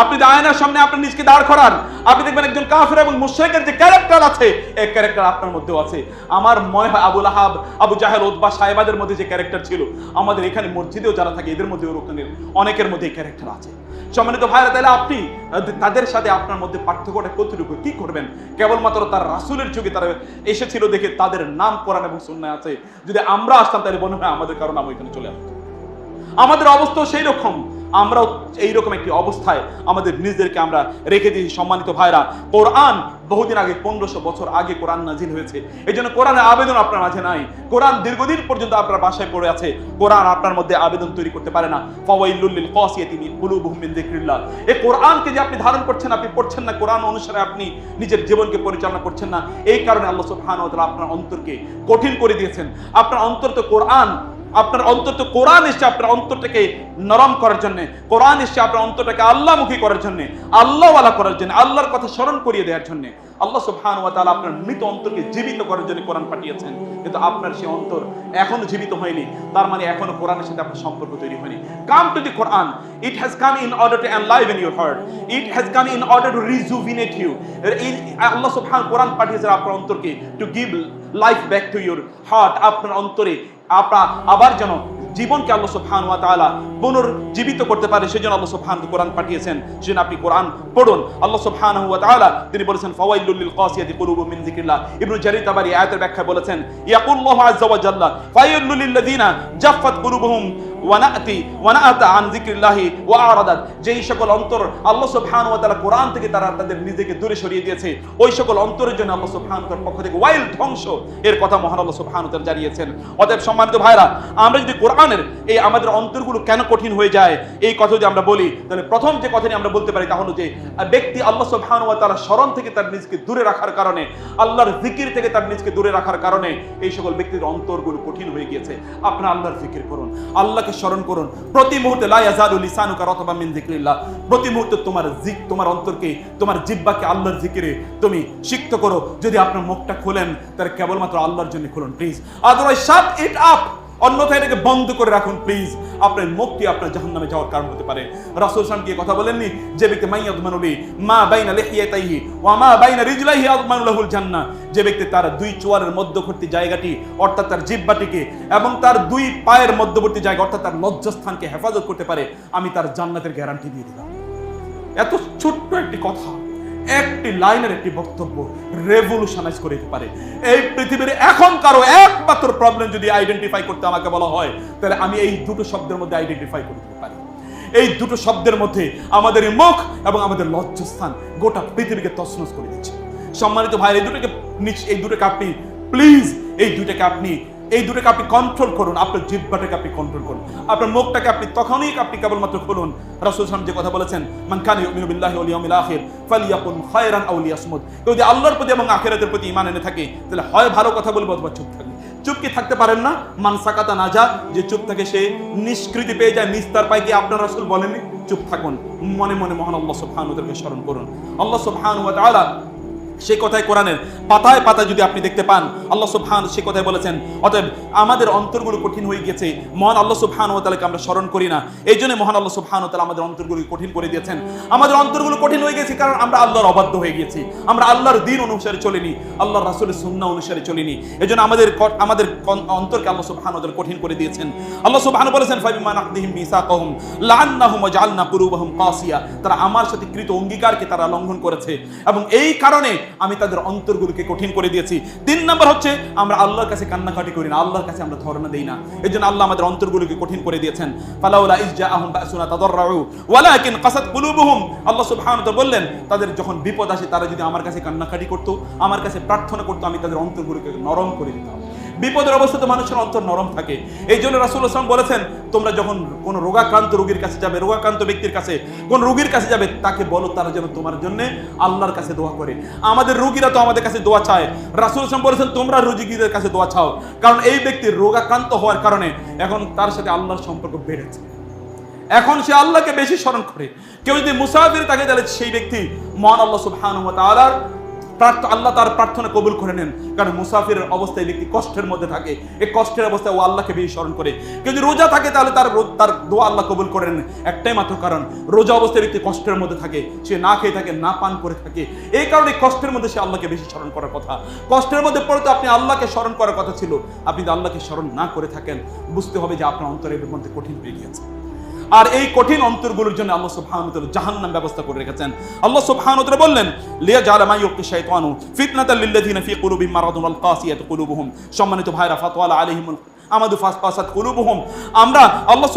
আপনি আয়নার সামনে আপনার নিজকে দাঁড় করান, আপনি দেখবেন একজন কাফের এবং মুশরিকের যে ক্যারেক্টার আছে, এই ক্যারেক্টার আপনার মধ্যেও আছে। আমার মনে হয় আবুল আহাব, আবু জাহেল ওদবা সাহেবাদের মধ্যে যে ক্যারেক্টার ছিল, আমাদের এখানে মসজিদেও যারা থাকে, এদের মধ্যে ওরকমের অনেকের মধ্যে এই ক্যারেক্টার আছে। সম্মানিত ভাইরা তাহলে আপনি তাদের সাথে আপনার মধ্যে পার্থক্যটা কতটুকু, কি করবেন? কেবলমাত্র তার রাসুলের যুগে তারা এসেছিল দেখে তাদের নাম কোরআন এবং সুন্নাহ আছে। যদি আমরা আসতাম, তাহলে মনে হয় আমাদের কারণ আমরা এখানে চলে আসতাম আমাদের অবস্থা সেই রকম। আমরাও এইরকম একটি অবস্থায় আমাদের নিজেদেরকে আমরা রেখে দিয়েছি সম্মানিত ভাইরা। কোরআন বহুদিন আগে, পনেরোশো বছর আগে কোরআন নাজিল হয়েছে। এই জন্য কোরআনের আবেদন আপনার মাঝে নাই। কোরআন দীর্ঘদিন পর্যন্ত আপনার বাসায় পড়ে আছে। কোরআন আপনার মধ্যে আবেদন তৈরি করতে পারে না। ফাওয়াইলুল কাসিয়াতি মিন কুলুবুহুম মিন যিকরিল্লাহ। এই কোরআনকে যে আপনি ধারণ করছেন, আপনি পড়ছেন না, কোরআন অনুসারে আপনি নিজের জীবনকে পরিচালনা করছেন না। এই কারণে আল্লাহ সুবহানাহু ওয়া তাআলা আপনার অন্তরকে কঠিন করে দিয়েছেন। আপনার অন্তর তো কোরআন আপনার অন্তর তো কোরআন এসছে আপনার অন্তরটাকে নরম করার জন্য, কোরআন এসছে আপনার অন্তরটাকে আল্লাহমুখী করার জন্য, আল্লাহওয়ালা করার জন্য, আল্লাহর কথা স্মরণ করিয়ে দেওয়ার জন্য, আল্লাহ সুবহান ওয়া তাআলা আপনার মৃত অন্তরকে জীবিত করার জন্য কোরআন পাঠিয়েছেন। কিন্তু আপনার সেই অন্তর এখনও জীবিত হয়নি। তার মানে এখনও কোরআনের সাথে আপনার সম্পর্ক তৈরি হয়নি। Come to the Quran it has come in order to enliven in your heart it has come in order to rejuvenate you Allah সুবহান কোরআন পাঠিয়েছেন আপনার অন্তরকে to give life back to your heart আপনার অন্তরে আপনার আবার যেন জীবনকে আল্লাহ সুবহান ওয়া তাআলা পুনর্জীবিত করতে পারে, সেজন্য আল্লাহ সুবহান কোরআন পাঠিয়েছেন। সেজন্য আপনি কোরআন পড়ুন। আল্লাহ সুবহানাহু ওয়া তাআলা তিনি বলেছেন, ফাওয়াইলুল লিল কাসিয়াতি কুলুবুহুম মিন যিকরিল্লাহ। ইবনু জারীর তাবারি আয়াতের ব্যাখ্যা বলেছেন, ইয়াকুল্লাহু আজ্জা ওয়া জাল্লা। ফাওয়াইলুল লিল লাযিনা কুলুবুহুম ওয়া নাতি ওয়া নাআতা আন ওয়া আরাদাত। যেই সকল অন্তর আল্লাহ সুবহানাহু ওয়া তাআলা কোরআন থেকে তারা তাদের নিজেকে দূরে সরিয়ে দিয়েছে, ওই সকল অন্তরের জন্য আল্লাহ তাআলার পক্ষ থেকে ওয়াইল ধ্বংস এর কথা মহান আল্লাহ সুবহানাহু ওয়া তাআলা জানিয়েছেন। অতএব সম্মানিত ভাইরা আমরা যদি কোরআনের এই আমাদের অন্তরগুলো কেন কঠিন হয়ে যায়, এই কথা যদি আমরা বলি, তাহলে প্রথম যে কথাটি আমরা বলতে পারি তা হলো যে, ব্যক্তি আল্লাহ সুবহানাহু ওয়া তাআলা স্মরণ থেকে তার নিজকে দূরে রাখার কারণে, আল্লাহর জিকির থেকে তার নিজকে দূরে রাখার কারণে, এই সকল ব্যক্তির অন্তরগুলো কঠিন হয়ে গিয়েছে। আপনারা আল্লাহর জিকির করুন। আল্লাহকে স্মরণ করুন। প্রতি মুহূর্তে লা ইয়াজালু লিসানুকা অথবা মিন যিকরিল্লাহ। প্রতি মুহূর্তে তোমার জিক, তোমার অন্তরকে, তোমার জিব্বাকে আল্লাহর জিকিরে তুমি সিক্ত করো। যদি আপনার মুখটা খোলেন, তাহলে কেবলমাত্র আল্লাহর জন্য খুলুন please otherwise shut it up অন্যথায় এটাকে বন্ধ করে রাখুন প্লিজ আপনার মুক্তি আপনার জাহান্নামে যাওয়ার কারণ হতে পারে। রাসূল সাল্লাল্লাহু আলাইহি কথা বলেননি? যে ব্যক্তি মাই আদমানুলি মা বাইনা লিহিয়াতাইহি ওয়া মা বাইনা রিজলাইহি আদমানু লাহুল জান্নাহ। যে ব্যক্তি তার দুই চোয়ারের মধ্যবর্তী জায়গাটি, অর্থাৎ তার জিহ্বাটিকে, এবং তার দুই পায়ের মধ্যবর্তী জায়গা, অর্থাৎ তার লজ্জাস্থানকে হেফাজত করতে পারে, আমি তার জান্নাতের গ্যারান্টি দিয়ে দিলাম। এত ছোট্ট একটি কথা। একটি লাইনের একটি বক্তব্য রেভলিউশনাইজ করে দিতে পারে। এই পৃথিবীর এখন কারও একমাত্র প্রবলেম যদি আইডেন্টিফাই করতে আমাকে বলা হয়, তাহলে আমি এই দুটো শব্দের মধ্যে আইডেন্টিফাই করে দিতে পারি। এই দুটো শব্দের মধ্যে আমাদের মুখ এবং আমাদের লজ্জাস্থান গোটা পৃথিবীকে তছনছ করে দিচ্ছে। সম্মানিত ভাই, এই দুটোকে এই দুটোকে আপনি প্লিজ এই দুটোকে আপনি এই দুটোকে আপনি কন্ট্রোল করুন, আপনার জিহ্বাটাকে আপনি কন্ট্রোল করুন, আপনার মুখটাকে আপনি তখনই আপনি কেবলমাত্র খুলুন। রাসূল সাল্লাল্লাহু যে কথা বলেছেন, মান কানা ইউমিনু বিল্লাহি ওয়াল ইয়াউমিল আখির, ফালিয়াকুন খায়রান লিয়াসমুত কেউ যদি আল্লাহর প্রতি এবং আখিরাতের প্রতি ঈমান এনে থাকে, তাহলে হয় ভালো কথা বলবে অথবা চুপ থাকবে। চুপ কি থাকতে পারেন না? মান সাকাতা না যা যে চুপ থাকে সে নিষ্কৃতি পেয়ে যায়, নিস্তার পায় কি আপনার রাসূল বলেননি? চুপ থাকুন। মনে মনে মহান আল্লাহ তাআলাকে স্মরণ করুন। আল্লাহ সুবহানাহু ওয়া তাআলা সে কথায় কোরআনের। পাতায় পাতায় যদি আপনি দেখতে পান, আল্লাহ সুবহান সে কথায় বলেছেন, অতএব আমাদের অন্তরগুলো কঠিন হয়ে গেছে মহান আল্লাহ সুবহান ও তাআলাকে আমরা স্মরণ করি না। এই জন্য মহান আল্লাহ সুবহান ও তাআলা আমাদের অন্তরগুলো কঠিন করে দিয়েছেন। আমাদের অন্তরগুলো কঠিন হয়ে গেছে কারণ আমরা আল্লাহর অবাধ্য হয়ে গেছি আমরা আল্লাহর দিন অনুসারে চলিনি, আল্লাহর রাসূলের সুন্নাহ অনুসারে চলিনি। এই জন্য আমাদের আমাদের অন্তরকে আল্লাহ সুবহান ও তাআলা কঠিন করে দিয়েছেন। আল্লাহ সুবহান বলেছেন ফাবিমা নাকদিহিম মিসাকাহুম লাআন্নাহুম ওয়া জাআলনা কুলুবাহুম কাসিয়া। তারা আমার সাথে কৃত অঙ্গীকারকে তারা লঙ্ঘন করেছে। এবং এই কারণে আমি তাদের অন্তরগুলোকে কঠিন করে দিয়েছি। তিন নম্বর হচ্ছে, আমরা আল্লাহর কাছে কান্নাকাটি করি না, আল্লাহর কাছে আমরা ধর্ণা দেই না। এই জন্য আল্লাহ আমাদের অন্তরগুলোকে কঠিন করে দিয়েছেন। ফালাউলা ইজজাআহুম বাসুনা তাদাররাউ, ওয়ালাকিন কাসাদ কুলুবুহুম। আল্লাহ সুবহানাহু বললেন, তাদের যখন বিপদ আসে, তারা যদি আমার কাছে কান্নাকাটি করতো, আমার কাছে প্রার্থনা করতো, আমি তাদের অন্তরগুলোকে নরম করে দিতাম। বিপদের অবস্থাতে মানুষের অন্তর নরম থাকে। এই জন্য রাসুল আসলাম বলেছেন, তোমরা যখন কোন রোগাক্রান্ত রোগীর কাছে যাবে, রোগাক্রান্ত ব্যক্তির কাছে, কোন রোগীর কাছে যাবে, তাকে বলো তারা যেন তোমার জন্য আল্লাহর কাছে দোয়া করে। আমাদের রোগীরা তো আমাদের কাছে দোয়া চায়। রাসুল আসলাম বলেছেন, তোমরা রোগীদের কাছে দোয়া চাও। কারণ এই ব্যক্তির রোগাক্রান্ত হওয়ার কারণে এখন তার সাথে আল্লাহর সম্পর্ক বেড়েছে। এখন সে আল্লাহকে বেশি স্মরণ করে। কেউ যদি মুসাফির তাকে তাহলে সেই ব্যক্তি মহান আল্লাহ প্রার্থ- আল্লাহ তার প্রার্থনা কবুল করে নেন। কারণ মুসাফিরের অবস্থায় ব্যক্তি কষ্টের মধ্যে থাকে। এই কষ্টের অবস্থায় ও আল্লাহকে বেশি স্মরণ করে। কেউ যদি রোজা থাকে তাহলে তার তার দোয়া আল্লাহ কবুল করে নেন। একটাই মাত্র কারণ, রোজা অবস্থায় ব্যক্তি কষ্টের মধ্যে থাকে। সে না খেয়ে থাকে, না পান করে থাকে। এই কারণে কষ্টের মধ্যে সে আল্লাহকে বেশি স্মরণ করার কথা। কষ্টের মধ্যে পড়ে তো আপনি আল্লাহকে স্মরণ করার কথা ছিল। আপনি যদি আল্লাহকে স্মরণ না করে থাকেন, বুঝতে হবে যে আপনার অন্তরের মধ্যে কঠিন হয়ে গিয়েছে। আর এই কঠিন অন্তরগুলোর জন্য আল্লাহ সুবহানাহু জাহান্নাম ব্যবস্থা করে রেখেছেন। আল্লাহ সুবহানাহু বললেন লিয়া জালা মা ইউকি শাইতানু ফিতনাতাল লিল্লাযিনা কুলুবিহিম মারাদুন কাসিয়াত কুলুবুহুম। সম্মানিত ভাইরা, ফাতওয়ালা আলাইহিম আমাদের ফাস ফাসাদ আমরা আল্লাহ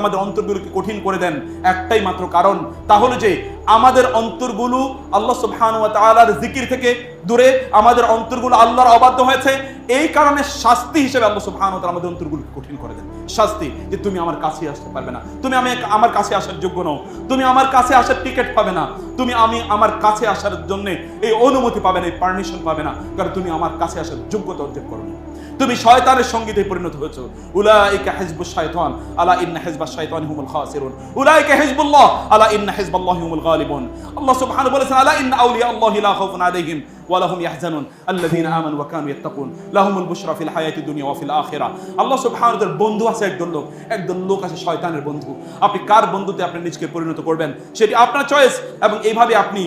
আমাদের অন্তরগুলোকে কঠিন করে দেন একটাই মাত্র কারণ তাহলে যে আমাদের অন্তরগুলো আল্লাহ সুবহানাহু ওয়া তাআলার জিকির থেকে দূরে, আমাদের অন্তরগুলো আল্লাহর অবাধ্য হয়েছে। এই কারণে শাস্তি হিসেবে আল্লাহ সুবহানাহু আমাদের অন্তরগুলো কঠিন করে দেন। শাস্তি যে তুমি আমার কাছে আসতে পারবে না। তুমি আমি আমার কাছে আসার যোগ্য নও। তুমি আমার কাছে আসার টিকিট পাবে না। তুমি আমি আমার কাছে আসার জন্য এই অনুমতি পাবে না, এই পারমিশন পাবে না। কারণ তুমি আমার কাছে আসার যোগ্যতা অর্জন করো তুমি শয়তানের সঙ্গীতে পরিণত হয়েছো। উলাইকা হিজবুশ শাইতান আলা ইন্না হিজবাশ শাইতানি হুমুল খাসিরুন। উলাইকা হিজবুল্লাহ, আলা ইন্না হিজবাল্লাহি হুমুল গালিবুন। আল্লাহ সুবহানাহু বলেছেন, আলা ইন্না আউলিয়া আল্লাহি লা খাউফুন আলাইহিম। ওয়ালাহুম ইয়াহজানুন আল্লাযীনা আমানু ওয়া কানু ইয়াত্তাকুন লাহুমুল বুশরা ফিল হায়াতিদ দুনিয়া ওয়া ফিল আখিরা আল্লাহ বন্ধু আছে একজন লোক। একদল লোক আছে শয়তানের বন্ধু। আপনি কার বন্ধুতে আপনি নিজেকে পরিণত করবেন? সেটি আপনার চয়েস এবং এইভাবে আপনি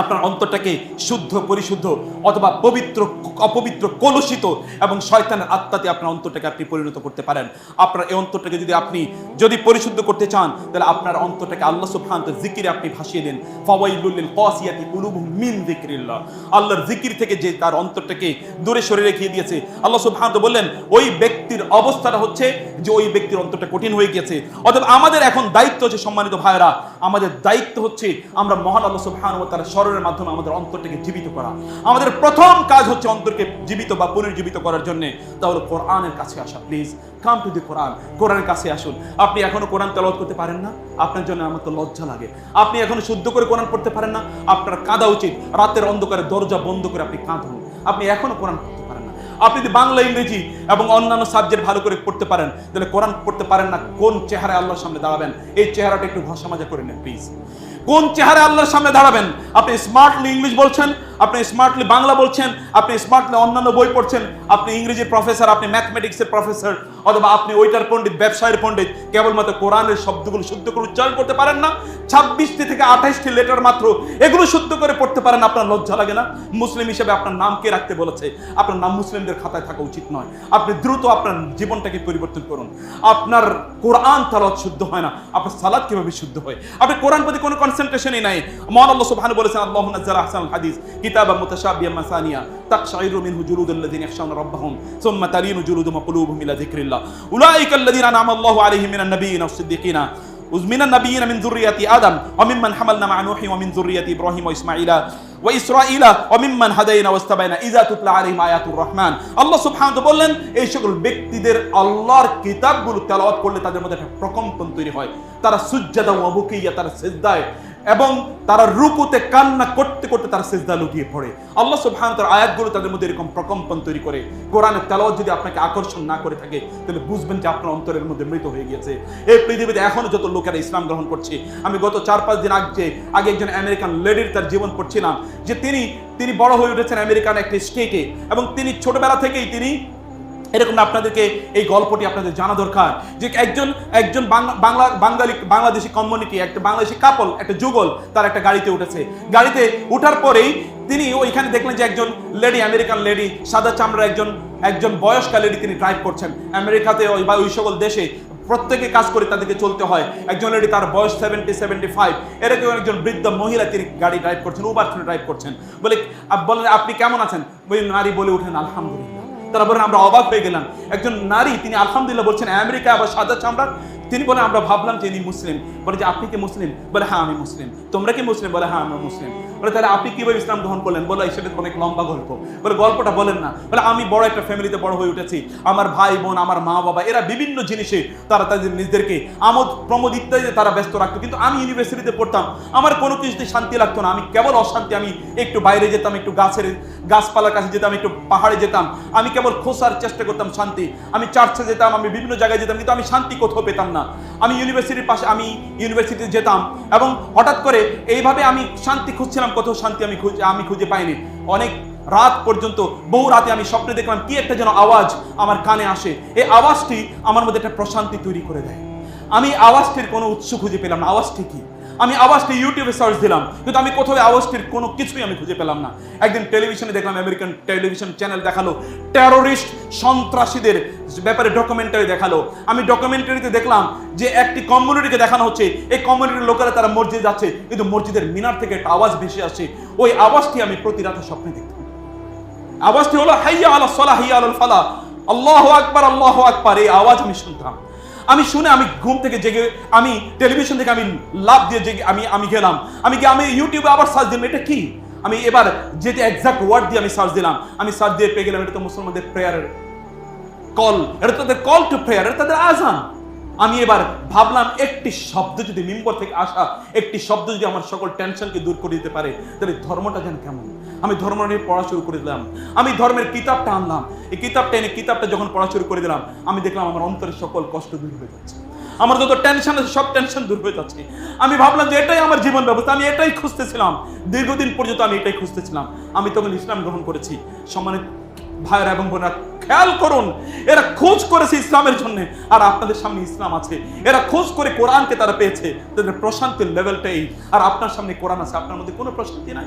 আপনার অন্তরটাকে শুদ্ধ, পরিশুদ্ধ অথবা পবিত্র, অপবিত্র, কলুষিত এবং শয়তানের আত্মাতে আপনার অন্তরটাকে আপনি পরিণত করতে পারেন। আপনার এই অন্তরটাকে যদি আপনি যদি পরিশুদ্ধ করতে চান, তাহলে আপনার অন্তরটাকে আল্লাহ সুবহানাহু জিকিরে আপনি ভাসিয়ে দিন। ফাওয়াইলুল লিল কাসিয়াতি কুলুবুহুম মিন যিকরিল্লাহ। আল্লাহর জিকির থেকে যে তার অন্তরটাকে দূরে সরে রেখে দিয়েছে, আল্লাহ সুবহানাহু বললেন, ওই ব্যক্তির অবস্থাটা হচ্ছে যে ওই ব্যক্তির অন্তরটা কঠিন হয়ে গিয়েছে। অথবা আমাদের এখন দায়িত্ব হচ্ছে সম্মানিত ভাইরা আমাদের দায়িত্ব হচ্ছে আমরা মহান আল্লাহ সুবহানাহু ওয়া তাআলার স্মরণের মাধ্যমে আমাদের অন্তরটাকে জীবিত করা। আমাদের প্রথম কাজ হচ্ছে অন্তরকে জীবিত বা পুনর্জীবিত করার জন্য। তাহলে কোরআনের কাছে আসা প্লিজ কাম টু দি কোরআন কোরআনের কাছে আসুন। আপনি এখনও কোরআন তেলাওয়াত করতে পারেন না? আপনার জন্য আমার তো লজ্জা লাগে। আপনি এখনও শুদ্ধ করে কোরআন পড়তে পারেন না? আপনার কাঁদা উচিত। রাতের অন্ধকারে দরজা বন্ধ করে আপনি কাঁদুন। আপনি এখনও কোরআন পড়তে পারেন না। আপনি যদি বাংলা, ইংরেজি এবং অন্যান্য সাবজেক্ট ভালো করে পড়তে পারেন, তাহলে কোরআন পড়তে পারেন না। কোন চেহারায় আল্লাহর সামনে দাঁড়াবেন? এই চেহারাটা একটু ঘষা মাজা করে নেন প্লিজ কোন চেহারা আল্লাহর সামনে দাঁড়াবেন? আপনি স্মার্টলি ইংলিশ বলছেন, আপনি স্মার্টলি বাংলা বলছেন, আপনি স্মার্টলি অন্যান্য বই পড়ছেন, আপনি ইংরেজির প্রফেসর আপনি ম্যাথমেটিক্সের প্রফেসর অথবা আপনি ওইটার পণ্ডিত, ব্যবসায়ের পণ্ডিত, কেবলমাত্র কোরআনের শব্দগুলো শুদ্ধ করে উচ্চারণ করতে পারেন না। ছাব্বিশটি থেকে আঠাইশটি লেটার মাত্র, এগুলো শুদ্ধ করে পড়তে পারেন, আপনার লজ্জা লাগে না? মুসলিম হিসেবে আপনার নাম কে রাখতে বলেছে? আপনার নাম মুসলিমদের খাতায় থাকা উচিত নয়। আপনি দ্রুত আপনার জীবনটাকে পরিবর্তন করুন। আপনার কোরআন তালাত শুদ্ধ হয় না। আপনার সালাদ কীভাবে শুদ্ধ হয়? আপনি কোরআন প্রতি কোনো কনসেন্ট্রেশনই নাই মহান আল্লাহ সুবহানাহু বলেছেন আল্লাহু নাযালা আহসানুল হাদিস কিতাবা মুতাশাবিয়া মাসানিয়া তাকশাইরু মিনহু জুলুদুল লাযিনা ইয়াখশাউনা রাব্বাহুম সুম্মা তালিনু জুলুদুহুম ওয়া কুলুবুহুম ইলা যিকরিল্লাহ উলাইকা আল্লাযিনা আনআমা আল্লাহু আলাইহিম মিনান নাবিয়্যিনা ওয়াস-সিদ্দিকিনা من النبيين من ذرية آدم وممن حملنا مع نوح ومن ذرية إبراهيم وإسماعيل وإسرائيل وممن هدينا واستبينا إذا تتلى عليهم آيات الرحمن আল্লাহ সুবহানাহু বললেন এই সকল ব্যক্তিদের আল্লাহর কিতাবগুলো তেলাওয়াত করলে তাদের মধ্যে একটা প্রকম্পন তৈরি হয় তারা সুজ্জাদা ওয়া বুকিয়া তারা সিজদায় এবং তারা রুকুতে কান্না করতে করতে তারা সেজদা লুটিয়ে পড়ে। আল্লাহ সুবহান তার আয়াতগুলো তাদের মধ্যে এরকম প্রকম্পন তৈরি করে। কোরআনের তেলাওয়াত যদি আপনাকে আকর্ষণ না করে থাকে, তাহলে বুঝবেন যে আপনার অন্তরের মধ্যে মৃত হয়ে গিয়েছে। এই পৃথিবীতে এখনও যত লোকেরা ইসলাম গ্রহণ করছে, আমি গত চার পাঁচ দিন আগে আগে একজন আমেরিকান লেডির তার জীবন পড়ছিলাম, যে তিনি তিনি বড় হয়ে উঠেছেন আমেরিকান একটি স্টেটে এবং তিনি ছোটবেলা থেকেই তিনি এরকম আপনাদেরকে এই গল্পটি আপনাদের জানা দরকার যে একজন একজন বাংলা- বাঙালি, বাংলাদেশি কমিউনিটি একটা বাংলাদেশি কাপল একটা যুগল, তার একটা গাড়িতে উঠেছে। গাড়িতে উঠার পরেই তিনি ওইখানে দেখলেন যে একজন লেডি আমেরিকান লেডি সাদা চামড়ার একজন একজন বয়স্কা লেডি তিনি ড্রাইভ করছেন। আমেরিকাতে ওই বা ওই সকল দেশে প্রত্যেকে কাজ করে তাদেরকে চলতে হয়। একজন লেডি তার বয়স সেভেন্টি সেভেন্টি ফাইভ এরকম একজন বৃদ্ধ মহিলা তিনি গাড়ি ড্রাইভ করছেন উবার ড্রাইভ করছেন। বলে বলেন, আপনি কেমন আছেন? ওই নারী বলে উঠেন, আলহামদুলিল্লাহ। তারা বলেন, আমরা অবাক হয়ে গেলাম। একজন নারী, তিনি আলহামদুলিল্লাহ বলছেন, আমেরিকা আবার সাদা চামড়া। তিনি বলেন, আমরা ভাবলাম যে ইনি মুসলিম। বলে যে, আপনি কি মুসলিম? বলে হ্যাঁ আমি মুসলিম। তোমরা কি মুসলিম? বলে হ্যাঁ আমরা মুসলিম। বলে, তাহলে আপনি কীভাবে ইসলাম গ্রহণ করলেন? বলে সেটা অনেক লম্বা গল্প। বলে, গল্পটা বলেন না। বলে, আমি বড় একটা ফ্যামিলিতে বড় হয়ে উঠেছি। আমার ভাই বোন, আমার মা বাবা, এরা বিভিন্ন জিনিসে তারা তাদের নিজেদেরকে আমোদ, প্রমোদ ইত্যাদিতে তারা ব্যস্ত রাখতো। কিন্তু আমি ইউনিভার্সিটিতে পড়তাম। আমার কোনো কিছুতে শান্তি লাগতো না। আমি কেবল অশান্তি। আমি একটু বাইরে যেতাম, একটু গাছের গাছপালার কাছে যেতাম, একটু পাহাড়ে যেতাম। আমি কেবল খোসার চেষ্টা করতাম শান্তি। আমি চার্চে যেতাম, আমি বিভিন্ন জায়গায় যেতাম, কিন্তু আমি শান্তি কোথাও পেতাম না। আমি ইউনিভার্সিটির পাশে, আমি ইউনিভার্সিটিতে যেতাম এবং হঠাৎ করে এইভাবে আমি শান্তি খুঁজছিলাম কোথাও শান্তি আমি খুঁজে আমি খুঁজে পাইনি। অনেক রাত পর্যন্ত, বহু রাতে আমি স্বপ্নে দেখলাম কি একটা যেন আওয়াজ আমার কানে আসে। এই আওয়াজটি আমার মধ্যে একটা প্রশান্তি তৈরি করে দেয়। আমি আওয়াজটির কোনো উৎস খুঁজে পেলাম না। আওয়াজটি কি? আমি আওয়াজটি ইউটিউবে সার্চ দিলাম, কিন্তু আমি কোথাও আওয়াজটির কোনো কিছুই আমি খুঁজে পেলাম না। একদিন টেলিভিশনে দেখলাম আমেরিকান টেলিভিশন চ্যানেল দেখাল টেরোরিস্ট সন্ত্রাসীদের ব্যাপারে ডকুমেন্টারি দেখাল। আমি ডকুমেন্টারিতে দেখলাম যে একটি কমিউনিটিকে দেখানো হচ্ছে, এই কমিউনিটির লোকেরা তারা মসজিদ যাচ্ছে, কিন্তু মসজিদের মিনার থেকে একটা আওয়াজ ভেসে আসছে। ওই আওয়াজটি আমি প্রতি রাতে স্বপ্নে দেখতাম। আওয়াজটি হলো, হাইয়া আলা সলা হাইয়া আলাল ফালা আল্লাহ আকবার আল্লাহ আকবার, এই আওয়াজ আমি শুনতাম। আমি শুনে আমি ঘুম থেকে জেগে, আমি টেলিভিশন থেকে আমি লাভ দিয়ে জেগে আমি আমি গেলাম। আমি গিয়ে, আমি ইউটিউবে আবার সার্চ দিলাম, এটা কি? আমি এবার যেটি এক্সাক্ট ওয়ার্ড দিয়ে আমি সার্চ দিলাম, আমি সার্চ দিয়ে পেয়ে গেলাম, এটা তো মুসলমানদের প্রেয়ারের কল এটা তাদের কল টু প্রেয়ার এটা তাদের আজান। আমি এবার ভাবলাম একটি শব্দ যদি মিম্বর থেকে আসা, একটি শব্দ যদি আমার সকল টেনশনকে দূর করে দিতে পারে, তাহলে ধর্মটা যেন কেমন? আমি ধর্ম নিয়ে পড়া শুরু করে দিলাম। আমি ধর্মের কিতাবটা আনলাম। এই কিতাবটা এনে কিতাবটা যখন পড়া শুরু করে দিলাম, আমি দেখলাম আমার অন্তরের সকল কষ্ট দূর হয়ে যাচ্ছে। আমার যত টেনশন আছে, সব টেনশন দূর হয়ে যাচ্ছে। আমি ভাবলাম যে এটাই আমার জীবন ব্যবস্থা, আমি এটাই খুঁজতেছিলাম। দীর্ঘদিন পর্যন্ত আমি এটাই খুঁজতেছিলাম। আমি তখন ইসলাম গ্রহণ করেছি। সম্মানিত ভাইয়েরা এবং বোনেরা খেয়াল করুন, এরা খোঁজ করেছে ইসলামের জন্য, আর আপনাদের সামনে ইসলাম আছে। এরা খোঁজ করে কোরআনকে তারা পেয়েছে। তাদের প্রশান্তির লেভেলটা এই। আর আপনার সামনে কোরআন আছে, আপনার মধ্যে কোনো প্রশান্তি নাই।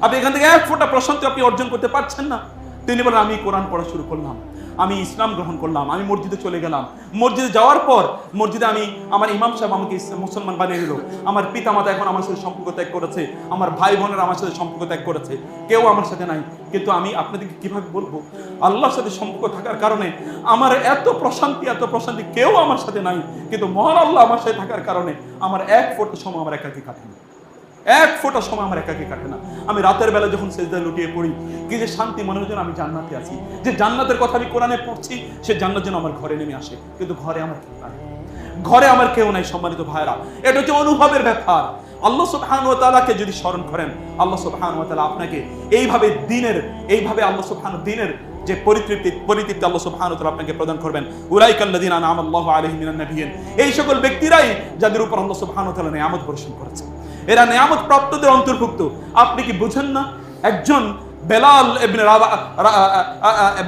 আপনি এখান থেকে এক ফোঁটা প্রশান্তি আপনি অর্জন করতে পারছেন না। তিনি বলেন, আমি কোরআন পড়া শুরু করলাম। আমি ইসলাম গ্রহণ করলাম, আমি মসজিদে চলে গেলাম। মসজিদে যাওয়ার পর, মসজিদে আমি, আমার ইমাম সাহেব আমাকে মুসলমান বানিয়ে দিল। আমার পিতা মাতা এখন আমার সাথে সম্পর্ক ত্যাগ করেছে, আমার ভাই বোনেরা আমার সাথে সম্পর্ক ত্যাগ করেছে, কেউ আমার সাথে নাই। কিন্তু আমি আপনাদেরকে কীভাবে বলব? আল্লাহর সাথে সম্পর্ক থাকার কারণে আমার এত প্রশান্তি এত প্রশান্তি কেউ আমার সাথে নাই। কিন্তু মহান আল্লাহ আমার সাথে থাকার কারণে আমার এক ফোটা সময় আমার একাকি কাটে না এক ফোঁটা সময় আমার একাকি কাটে না। আমি রাতের বেলা যখন সেজদায় লুটিয়ে পড়ি, কি যে শান্তি মনে হয় যেন আমি জান্নাতে আছি। যে জান্নাতের কথা আমি কোরআনে পড়ছি, সে জান্নাত যেন আমার ঘরে নেমে আসে। কিন্তু ঘরে আমার কেউ নাই। ঘরে আমার কেউ নাই, সম্মানিত ভাইরা এটা হচ্ছে অনুভবের ব্যাপার। আল্লাহ সুবহান ওয়া তাআলাকে যদি স্মরণ করেন, আল্লাহ সুবহান ওয়া তাআলা আপনাকে এইভাবে দিনের, এইভাবে আল্লাহ সুবহান দিনের যে পরিতৃপ্তি পরিতৃপ্তি আল্লাহ সুবহান ওয়া তাআলা আপনাকে প্রদান করবেন। উলাইকাল্লাযিনা আনআমা আল্লাহু আলাইহিম মিনান নাবিয়িন এই সকল ব্যক্তিরাই যাদের উপর আল্লাহ সুবহান ওয়া তাআলা নিয়ামত বর্ষণ করেছে এরা নিয়ামত প্রাপ্তদের অন্তর্ভুক্ত। আপনি কি বুঝেন না? একজন বেলাল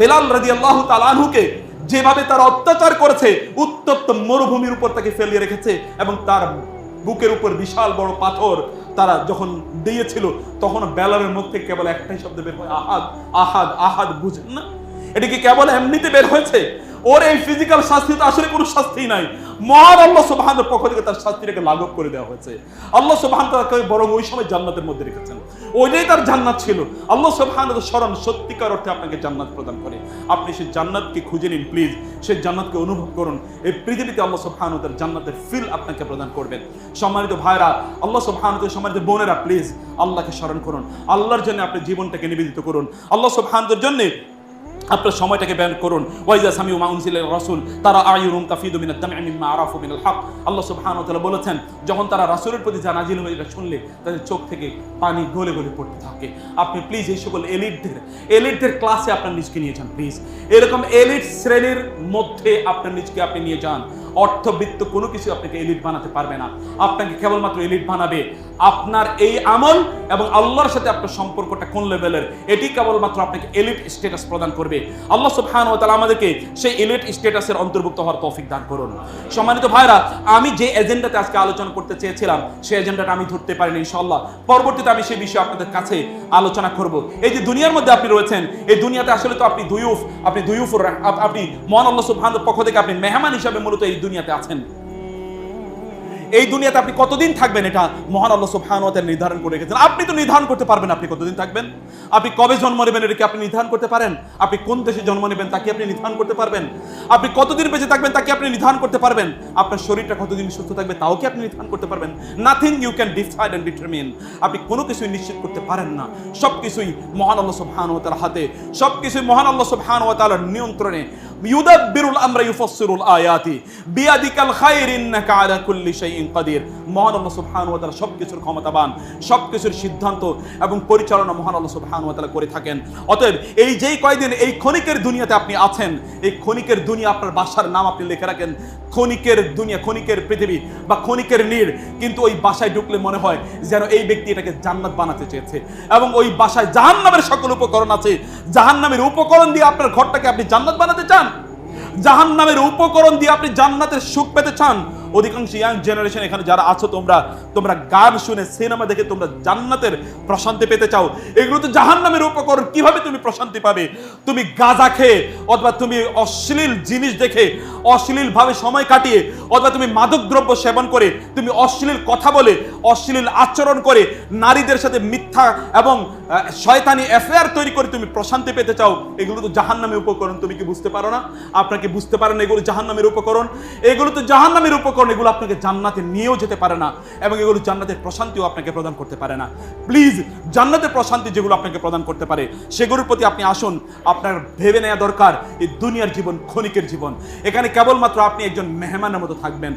বেলাল রাদিয়াল্লাহু তাআলা আনহুকে যেভাবে তার অত্যাচার করেছে, উত্তপ্ত মরুভূমির উপর তাকে ফেলিয়ে রেখেছে এবং তার বুকের উপর বিশাল বড় পাথর তারা যখন দিয়েছিল, তখন বেলালের থেকে কেবল একটাই শব্দ বের হয়, আহাদ আহাদ আহাদ, বুঝেন না? এটা কি কেবল এমনিতে বের হয়েছে? ওর এই ফিজিক্যাল শাস্তি তো আসলে কোনো শাস্তি নাই। মহান আল্লাহ সুবহানের পক্ষ থেকে তার শাস্তিটাকে লাঘব করে দেওয়া হয়েছে। আল্লাহ সুবহান তাকে বরং ওই সময় জান্নাতের মধ্যে রেখেছেন। ওইটাই তার জান্নাত ছিল। আল্লাহ সুবহান স্মরণ সত্যিকার অর্থে আপনাকে জান্নাত প্রদান করে। আপনি সেই জান্নাতকে খুঁজে নিন প্লিজ সেই জান্নাতকে অনুভব করুন। এই পৃথিবীতে আল্লাহ সুবহান তার জান্নাতের ফিল আপনাকে প্রদান করবেন। সম্মানিত ভাইরা আল্লাহ সুবহান সম্মানিত বোনেরা প্লিজ আল্লাহকে স্মরণ করুন। আল্লাহর জন্য আপনি জীবনটাকে নিবেদিত করুন। আল্লাহ সুবহানদের জন্য আপনার সময়টাকে ব্যয় করুন। ওয়াইজা সামিউ মাউনজিল রসুল, তারা আয়ুরুম তাফিদু মিনাদ দাম'i মিম্মা আরাফু মিনাল হক। আল্লাহ সুবহান তাআলা বলেছেন, যখন তারা রাসুলের প্রতি যা নাজিল হয়ে এটা শুনলে তাদের চোখ থেকে পানি গলে গলে পড়তে থাকে। আপনি প্লিজ এই সকল এলিটদের এলিটদের ক্লাসে আপনার নিজকে নিয়ে যান প্লিজ এরকম এলিট শ্রেণির মধ্যে আপনার নিজকে আপনি নিয়ে যান। অর্থবিত্ত কোনো কিছু আপনাকে এলিট বানাতে পারবে না। আপনাকে কেবলমাত্র এলিট বানাবে আপনার এই আমল এবং আল্লাহর সাথে আপনার সম্পর্কটা কোন লেভেলের এটি কেবলমাত্র আপনাকে এলিট স্ট্যাটাস প্রদান করবে। আল্লাহ সুবহানাহু ওয়া তাআলা আমাদেরকে সেই এলিট স্ট্যাটাসের অন্তর্ভুক্ত হওয়ার তৌফিক দান করুন। সম্মানিত ভাইরা আমি যে এজেন্ডাতে আজকে আলোচনা করতে চেয়েছিলাম সেই এজেন্ডাটা আমি ধরতে পারিনি ইনশাআল্লাহ। পরবর্তীতে আমি সেই বিষয়ে আপনাদের কাছে আলোচনা করব। এই যে দুনিয়ার মধ্যে আপনি রয়েছেন, এই দুনিয়াতে আসলে তো আপনি দুইউফ আপনি দুইউফুর আপ- আপনি মহান আল্লাহ সুবহানাহু পক্ষ থেকে আপনি মেহমান হিসাবে মূলত এই দুনিয়াতে আছেন? এই দুনিয়াতে আপনি কতদিন থাকবেন? এটা মহান আল্লাহ সুবহানাহু নির্ধারণ করে রেখেছেন। আপনি তো নির্ধারণ করতে পারবেন আপনি কতদিন থাকবেন? আপনি কবে জন্ম নেবেন এটা কি আপনি নির্ধারণ করতে পারেন? আপনি কোন দেশে জন্ম নেবেন তাকে আপনি নির্ধারণ করতে পারবেন? আপনি কতদিন বেঁচে থাকবেন তাকে আপনি নির্ধারণ করতে পারবেন? আপনার শরীরটা কতদিন সুস্থ থাকবে তাও কি আপনি নির্ধারণ করতে পারবেন? Nothing you can decide and determine আপনি কোনো কিছুই নিশ্চিত করতে পারেন না। সব কিছুই মহান আল্লাহ সুবহানাহু হাতে। সব কিছুই মহান আল্লাহ সুবহানাহু নিয়ন্ত্রণে। ইউদাব্বিরুল আমরা ইউফাসসিরুল আয়াতি বিয়াদিকাল খায়র ইন্নাকা আলা কুল্লি শাইইন কাদির মহান আল্লাহ সুবহানাহু ওয়া তাআলা সবকিছুর ক্ষমতাবান, সবকিছুর সিদ্ধান্ত এবং পরিচালনা মহান আল্লাহ সুবহানাহু ওয়া তাআলা করে থাকেন। অতএব এই যেই কয়দিন এই ক্ষণিকের দুনিয়াতে আপনি আছেন, এই ক্ষণিকের দুনিয়া আপনার বাসার নাম আপনি লিখে রাখেন। ক্ষণিকের দুনিয়া, ক্ষণিকের পৃথিবী বা ক্ষণিকের নীড়, কিন্তু ওই বাসায় ঢুকলে মনে হয় যেন এই ব্যক্তি এটাকে জান্নাত বানাতে চেয়েছে। এবং ওই বাসায় জাহান্নামের সকল উপকরণ আছে। জাহান্নামের উপকরণ দিয়ে আপনার ঘরটাকে আপনি জান্নাত বানাতে চান? জাহান্নামের উপকরণ দিয়ে আপনি জান্নাতের সুখ পেতে চান অধিকাংশ ইয়াং জেনারেশন এখানে যারা আছো, তোমরা তোমরা গান শুনে, সিনেমা দেখে তোমরা জান্নাতের প্রশান্তি পেতে চাও। এগুলো তো জাহান্নামের উপকরণ। কীভাবে তুমি প্রশান্তি পাবে? তুমি গাঁজা খেয়ে, অথবা তুমি অশ্লীল জিনিস দেখে অশ্লীল ভাবে সময় কাটিয়ে, অথবা তুমি মাদক দ্রব্য সেবন করে, তুমি অশ্লীল কথা বলে, অশ্লীল আচরণ করে, নারীদের সাথে মিথ্যা এবং শয়তানি অ্যাফেয়ার তৈরি করে তুমি প্রশান্তি পেতে চাও, এগুলো তো জাহান্নামের উপকরণ। তুমি কি বুঝতে পারো না? আপনাকে বুঝতে পারেন এগুলো জাহান্নামের উপকরণ? এগুলো তো জাহান্নামের উপকরণ। এগুলো আপনাকে জান্নাতে নিয়েও যেতে পারে না এবং এগুলো জান্নাতের প্রশান্তিও আপনাকে প্রদান করতে পারে না। প্লিজ জান্নাতের প্রশান্তি যেগুলো আপনাকে প্রদান করতে পারে, সেগুলোর প্রতি আপনি আসুন। আপনার ভেবে নেওয়া দরকার, এই দুনিয়ার জীবন ক্ষণিকের জীবন। এখানে কেবলমাত্র আপনি একজন মেহমানের মতো থাকবেন।